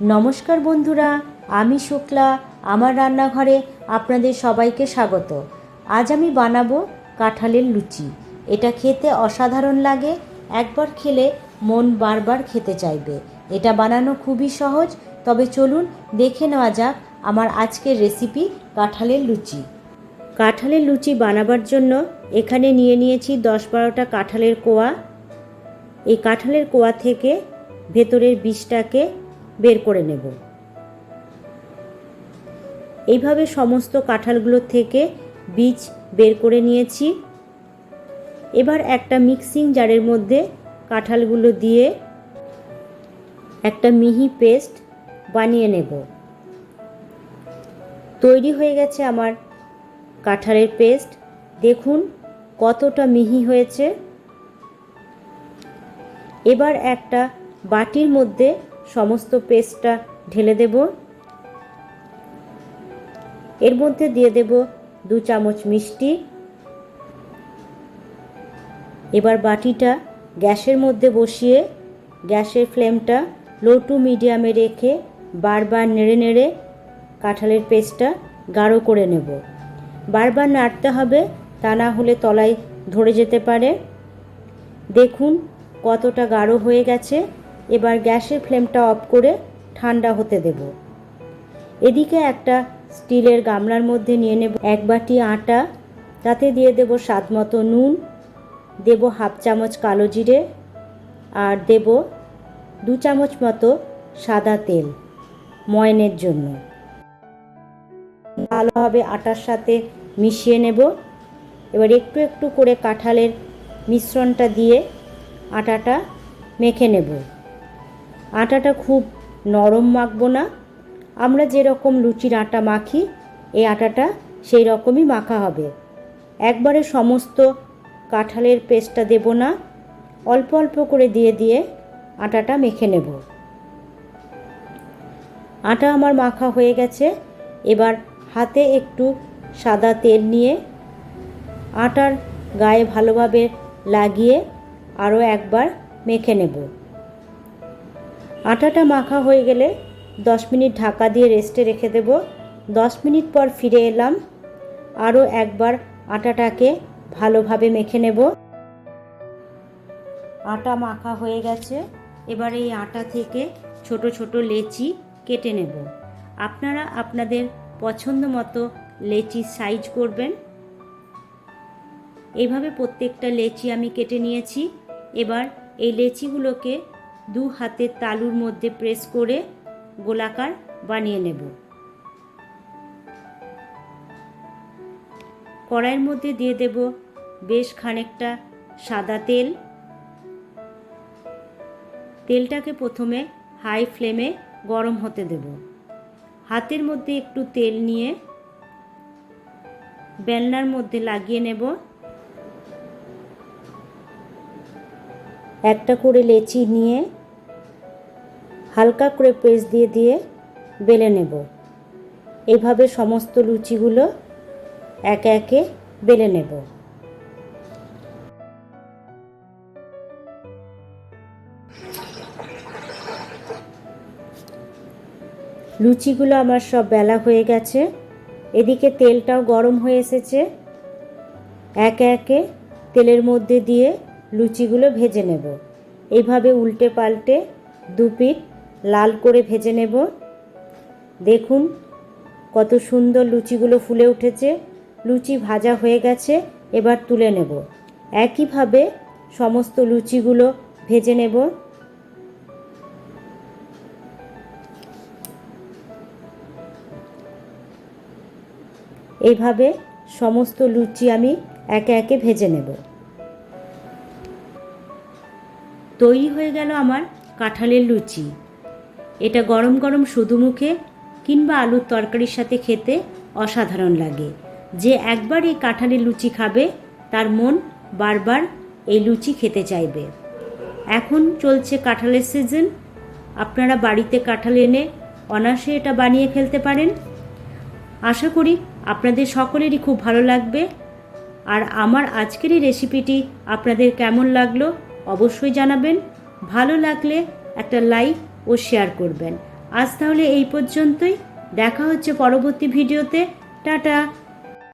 নমস্কার বন্ধুরা, আমি শুক্লা, আমার রান্নাঘরে আপনাদের সবাইকে স্বাগত। আজ আমি বানাবো কাঁঠালের লুচি। এটা খেতে অসাধারণ লাগে, একবার খেলে মন বারবার খেতে চাইবে। এটা বানানো খুবই সহজ, তবে চলুন দেখে নেওয়া যাক আমার আজকের রেসিপি কাঁঠালের লুচি। কাঁঠালের লুচি বানাবার জন্য এখানে নিয়ে নিয়েছি দশ বারোটা কাঁঠালের কোয়া। এই কাঁঠালের কোয়া থেকে ভেতরের বীজটাকে বের করে নেব। এইভাবে সমস্ত কাঁঠালগুলোর থেকে বীজ বের করে নিয়েছি। এবার একটা মিক্সিং জারের মধ্যে কাঁঠালগুলো দিয়ে একটা মিহি পেস্ট বানিয়ে নেব। তৈরি হয়ে গেছে আমার কাঁঠালের পেস্ট। দেখুন কতটা মিহি হয়েছে। এবার একটা বাটির মধ্যে সমস্ত পেস্টটা ঢেলে দেব। এর মধ্যে দিয়ে দেব দু চামচ মিষ্টি। এবার বাটিটা গ্যাসের মধ্যে বসিয়ে গ্যাসের ফ্লেমটা লো টু মিডিয়ামে রেখে বারবার নেড়ে নেড়ে কাঁঠালের পেস্টটা গাঢ় করে নেব। বারবার নাড়তে হবে, তা না হলে তলায় ধরে যেতে পারে। দেখুন কতটা গাঢ় হয়ে গেছে। এবার গ্যাসের ফ্লেমটা অফ করে ঠান্ডা হতে দেব। এদিকে একটা স্টিলের গামলার মধ্যে নিয়ে নেব এক বাটি আটা, তাতে দিয়ে দেব স্বাদ মতো নুন, দেব হাফ চামচ কালো জিরে, আর দেব দু চামচ মতো সাদা তেল ময়নের জন্য। ভালোভাবে আটার সাথে মিশিয়ে নেব। এবার একটু একটু করে কাঁঠালের মিশ্রণটা দিয়ে আটাটা মেখে নেব। আটাটা খুব নরম মাখবো না। আমরা যেরকম লুচির আটা মাখি, এই আটাটা সেই রকমই মাখা হবে। একবারে সমস্ত কাঁঠালের পেস্টটা দেব না। অল্প অল্প করে দিয়ে দিয়ে আটাটা মেখে নেব। আটা আমার মাখা হয়ে গেছে। এবার হাতে একটু সাদা তেল নিয়ে আটার গায়ে ভালোভাবে লাগিয়ে আরও একবার মেখে নেব। আটাটা মাখা হয়ে গেলে দশ মিনিট ঢাকা দিয়ে রেস্টে রেখে দেব। দশ মিনিট পর ফিরে এলাম। আরও একবার আটাটাকে ভালোভাবে মেখে নেব। আটা মাখা হয়ে গেছে। এবার এই আটা থেকে ছোট ছোট লেচি কেটে নেব। আপনারা আপনাদের পছন্দ মতো লেচি সাইজ করবেন। এইভাবে প্রত্যেকটা লেচি আমি কেটে নিয়েছি। এবার এই লেচিগুলোকে দু হাতের তালুর মধ্যে প্রেস করে গোলাকার বানিয়ে নেব। কড়াইয়ের মধ্যে দিয়ে দেব বেশ খানিকটা সাদা তেল। তেলটাকে প্রথমে হাই ফ্লেমে গরম হতে দেব। হাতের মধ্যে একটু তেল নিয়ে বেলনার মধ্যে লাগিয়ে নেব। একটা করে লেচি নিয়ে হালকা করে প্রেস দিয়ে দিয়ে বেলে নেব। এইভাবে সমস্ত লুচিগুলো একে একে বেলে নেব। লুচিগুলো আমার সব বেলা হয়ে গেছে। এদিকে তেলটাও গরম হয়ে এসেছে। একে একে তেলের মধ্যে দিয়ে লুচিগুলো ভেজে নেব। এইভাবে উল্টে পাল্টে দু পিঠ লাল করে ভেজে নেব। দেখুন কত সুন্দর লুচিগুলো ফুলে উঠেছে। লুচি ভাজা হয়ে গেছে, এবার তুলে নেব। একইভাবে সমস্ত লুচিগুলো ভেজে নেব। এইভাবে সমস্ত লুচি আমি একে একে ভেজে নেব। তৈরি হয়ে গেল আমার কাঁঠালের লুচি। এটা গরম গরম শুধু মুখে কিংবা আলুর তরকারির সাথে খেতে অসাধারণ লাগে। যে একবার এই কাঁঠালের লুচি খাবে, তার মন বারবার এই লুচি খেতে চাইবে। এখন চলছে কাঁঠালের সিজন আপনারা বাড়িতে কাঁঠাল এনে অনায়াসে এটা বানিয়ে ফেলতে পারেন। আশা করি আপনাদের সকলেরই খুব ভালো লাগবে। আর আমার আজকের এই রেসিপিটি আপনাদের কেমন লাগল অবশ্যই জানাবেন। ভালো লাগলে একটা লাইক ও শেয়ার করবেন। আজ তাহলে এই পর্যন্তই। দেখা হচ্ছে পরবর্তী ভিডিওতে। টাটা।